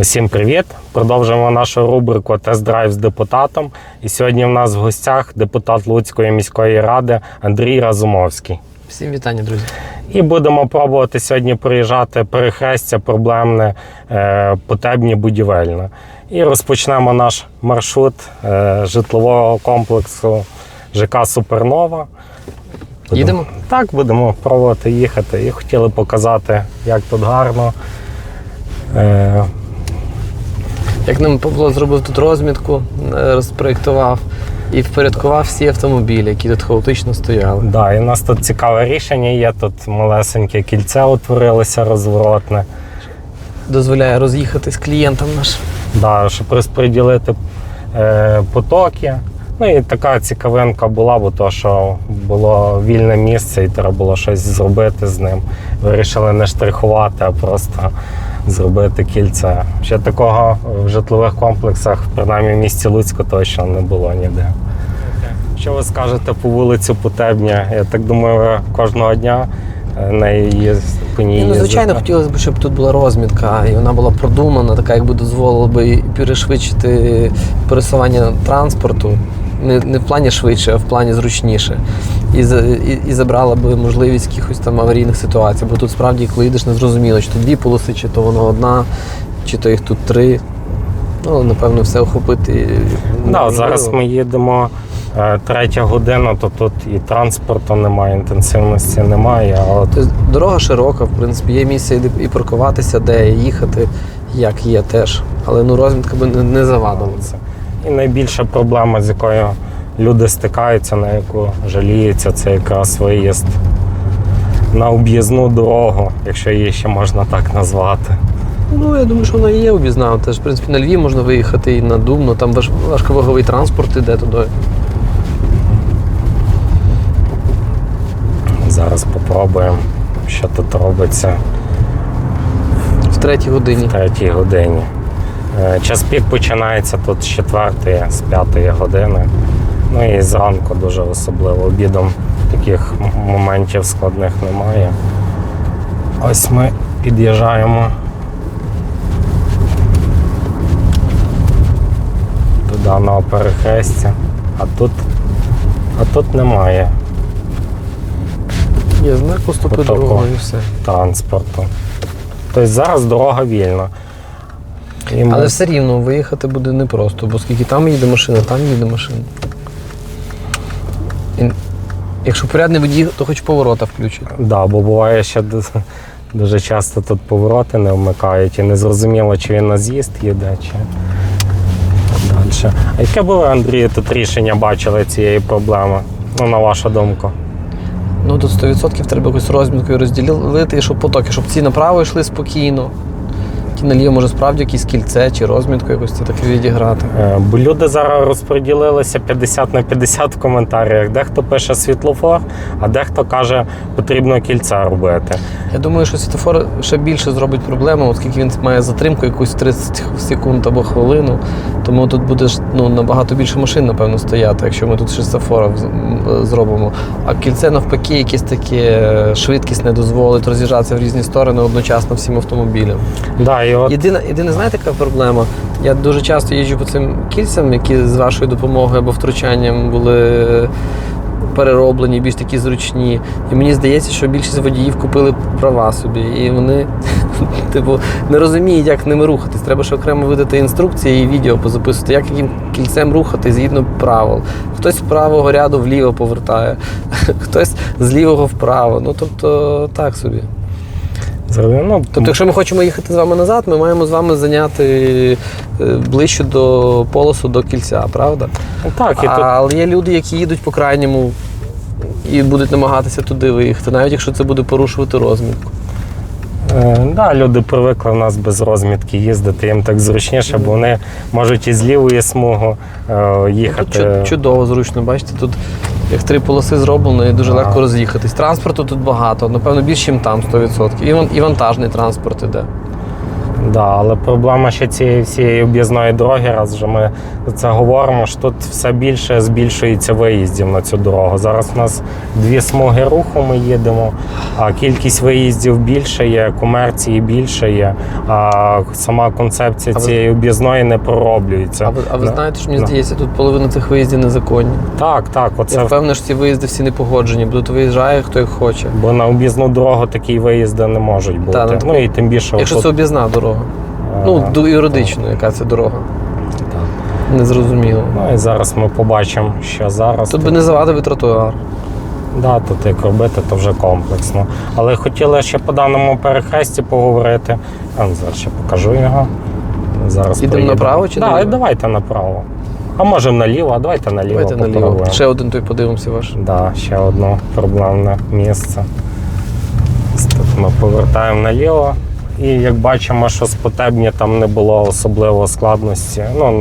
Усім привіт! Продовжуємо нашу рубрику Тест-драйв з депутатом. І сьогодні в нас в гостях депутат Луцької міської ради Андрій Разумовський. Всім вітання, друзі. І будемо пробувати сьогодні проїжджати перехрестя проблемне, е, потебні будівельне. І розпочнемо наш маршрут е, житлового комплексу ЖК Супернова. Будемо- Їдемо? Так, будемо пробувати їхати. І хотіли показати, як тут гарно. Як нам Павло зробив тут розмітку, е, розпроєктував і впорядкував всі автомобілі, які тут хаотично стояли. Да, і у нас тут цікаве рішення є. Тут малесеньке кільце утворилося розворотне. Дозволяє роз'їхати з клієнтом наш. Да, щоб розподілити е, потоки. Ну і така цікавинка була, бо то, що було вільне місце і треба було щось зробити з ним. Вирішили не штрихувати, а просто зробити кільце. Ще такого в житлових комплексах, принаймні в місті Луцьку, точно не було ніде. Що ви скажете по вулицю Потебня? Я так думаю, ви кожного дня е, нею їз- по ній ну, звичайно, хотілося б, щоб тут була розмітка, і вона була продумана, така, якби дозволила би перешвидшити пересування транспорту. Не, не в плані швидше, а в плані зручніше. І, і, і забрала би можливість якихось там аварійних ситуацій. Бо тут справді, коли йдеш, не зрозуміло, чи то дві полоси, чи то воно одна, чи то їх тут три. Ну, напевно, все охопити. Да, зараз ми їдемо е, третя година, то тут і транспорту немає, інтенсивності немає. А от Тобто дорога широка, в принципі, є місце і паркуватися, де і їхати, як є теж. Але ну розмітка би не, не завадила. це. І найбільша проблема, з якою люди стикаються, на яку жаліються, це якраз виїзд на об'їзну дорогу, якщо її ще можна так назвати. Ну, я думаю, що вона і є обізнана. Теж, в принципі, на Львів можна виїхати і на Дубно, там важ- важковаговий транспорт іде туди. Зараз попробуємо, що тут робиться В третій годині. в третій годині. Е, Час пік починається тут з 4 з 5 години. Ну і зранку дуже особливо. Обідом таких моментів складних немає. Ось ми під'їжджаємо до даного перехрестя, а тут, а тут немає Є знак поступи дорогою і все. транспорту. Тобто зараз дорога вільна. Ми- Але все рівно виїхати буде непросто, бо скільки там їде машина, там їде машина. І, якщо порядний водій, то хоч поворота включить. Да, бо буває ще дуже часто тут повороти не вмикають і не зрозуміло, чи він на з'їзд їде, чи далі. А яке було, Андрію, тут рішення бачили цієї проблеми? Ну, на вашу думку. Ну, тут 100% треба якось розміткою розділити, щоб потоки, щоб ці направо йшли спокійно. Ті наліво, може, справді якісь кільце чи розмітку якось це таке відіграти. Е, Бо люди зараз розподілилися 50 на 50 в коментарях. Дехто пише світлофор, а дехто каже, потрібно кільця робити. Я думаю, що світофор ще більше зробить проблему, оскільки він має затримку якусь 30 секунд або хвилину. Тому тут буде ну, набагато більше машин, напевно, стояти, якщо ми тут ще світофора зробимо. А кільце навпаки, якесь таке швидкість не дозволить роз'їжджатися в різні сторони одночасно всім автомобілям. Да, і от Єдина, єдина, знаєте, яка проблема? Я дуже часто їжджу по цим кільцям, які з вашою допомогою або втручанням були перероблені, більш такі зручні. І мені здається, що більшість водіїв купили права собі, і вони типу, не розуміють, як ними рухатись. Треба ще окремо видати інструкції і відео позаписувати, як яким кільцем рухати згідно правил. Хтось з правого ряду вліво повертає, хтось з лівого вправо. Ну тобто так собі. Ну, Тобто, якщо ми хочемо їхати з вами назад, ми маємо з вами зайняти е, ближче до полосу до кільця, правда? так, і тут Але є люди, які їдуть по крайньому і будуть намагатися туди виїхати, навіть якщо це буде порушувати розмітку. Е, Да, люди привикли в нас без розмітки їздити, їм так зручніше, бо вони можуть із лівої смугу е, Ну, Тут їхати. чудово, зручно, бачите, тут як три полоси зроблено і дуже легко роз'їхатись. Транспорту тут багато, напевно, більше, ніж там 100%. І, і вантажний транспорт іде. Да, але проблема ще цієї всієї об'їзної дороги, раз вже ми це говоримо, що тут все більше збільшується виїздів на цю дорогу. Зараз у нас дві смуги руху ми їдемо, а кількість виїздів більше є, комерції більше є, а сама концепція А ви- цієї об'їзної не пророблюється. А ви, а ви Да. знаєте, що мені Да. здається, тут половина цих виїздів незаконні. Так, так, Я оце впевнений, що ці виїзди всі не погоджені, бо тут виїжджає хто як хоче. бо на об'їзну дорогу такі виїзди не можуть бути. Та, ну, ну і тим більше Якщо отут, це об'їзна дорога. Е, Ну, до юридично, яка це дорога. так. Незрозуміло. Ну і зараз ми побачимо, що зараз. Тут би не завадив і тротуар. Да, тут як робити, то вже комплексно. Але хотіли ще по даному перехресті поговорити. Ну, зараз ще покажу його. Зараз Ідемо направо чи да, наліво? давайте направо. А може наліво, а давайте наліво. Давайте наліво. Ще один той подивимося ваш. Да, ще одне проблемне місце. Тут ми повертаємо наліво. І як бачимо, що з Потебні там не було особливо складності, ну,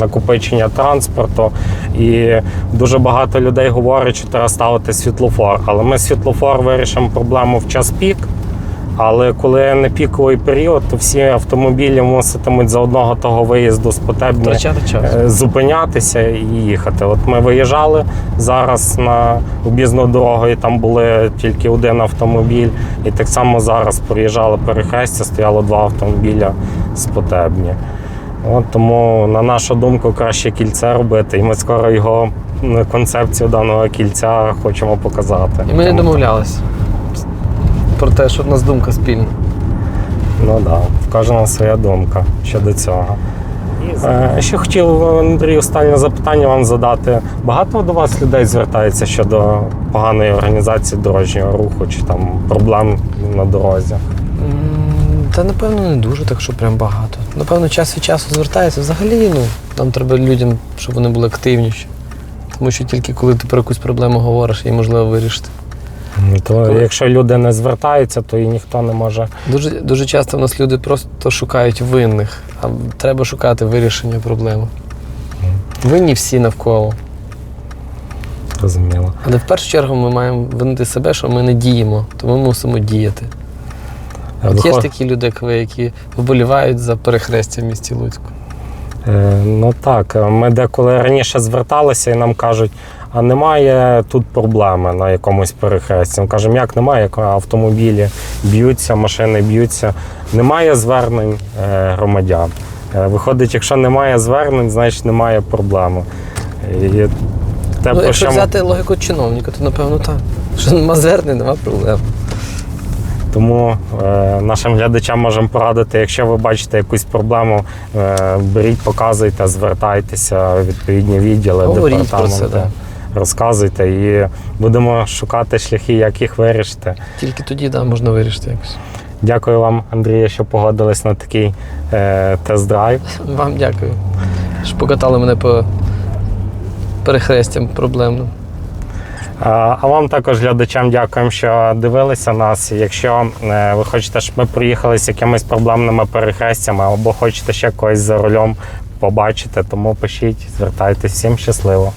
накопичення транспорту. І дуже багато людей говорять, що треба ставити світлофор. Але ми світлофор вирішимо проблему в час пік. Але коли не піковий період, то всі автомобілі муситимуть за одного того виїзду з Потебні е, зупинятися і їхати. От ми виїжджали зараз на об'їзну дорогу, і там були тільки один автомобіль. І так само зараз проїжджали перехрестя, стояло два автомобіля з Потебні. От тому, на нашу думку, краще кільце робити. І ми скоро його концепцію даного кільця хочемо показати. І ми не домовлялися про те, що в нас думка спільна. Ну так, да, в кожного своя думка щодо цього. Е, Ще хотів Андрій останнє запитання вам задати. Багато до вас людей звертається щодо поганої організації дорожнього руху чи там проблем на дорозі? Та напевно не дуже, так що прям багато. Напевно, час від часу звертається. Взагалі, ну, нам треба людям, щоб вони були активніші. Тому що тільки коли ти про якусь проблему говориш, її можливо вирішити. То Коли- якщо люди не звертаються, то і ніхто не може. Дуже, дуже часто в нас люди просто шукають винних, а треба шукати вирішення проблеми. Винні всі навколо. Зрозуміло. Але в першу чергу ми маємо винити себе, що ми не діємо, то ми мусимо діяти. От є ж такі люди, як ви, які вболівають за перехрестя в місті Луцьку. Е, Ну так, ми деколи раніше зверталися і нам кажуть, а немає тут проблеми на якомусь перехресті. Ми кажемо, як немає, як автомобілі б'ються, машини б'ються. Немає звернень е, громадян. Е, Виходить, якщо немає звернень, значить немає проблеми. І те, ну, якщо що взяти логіку чиновника, то напевно так. Що нема звернень, нема проблем. Тому е, нашим глядачам можемо порадити, якщо ви бачите якусь проблему, е, беріть, показуйте, звертайтеся в відповідні відділи, Говоріть про це, департаменти. да. Розказуйте і будемо шукати шляхи, як їх вирішити. Тільки тоді да, можна вирішити якось. Дякую вам, Андрію, що погодились на такий е, тест-драйв. Вам дякую. Що покатали мене по перехрестям проблемним. А вам також, глядачам, дякуємо, що дивилися нас. Якщо е, ви хочете, щоб ми приїхали з якимись проблемними перехрестями або хочете ще когось за рулем побачити, тому пишіть, звертайтесь. Всім щасливо.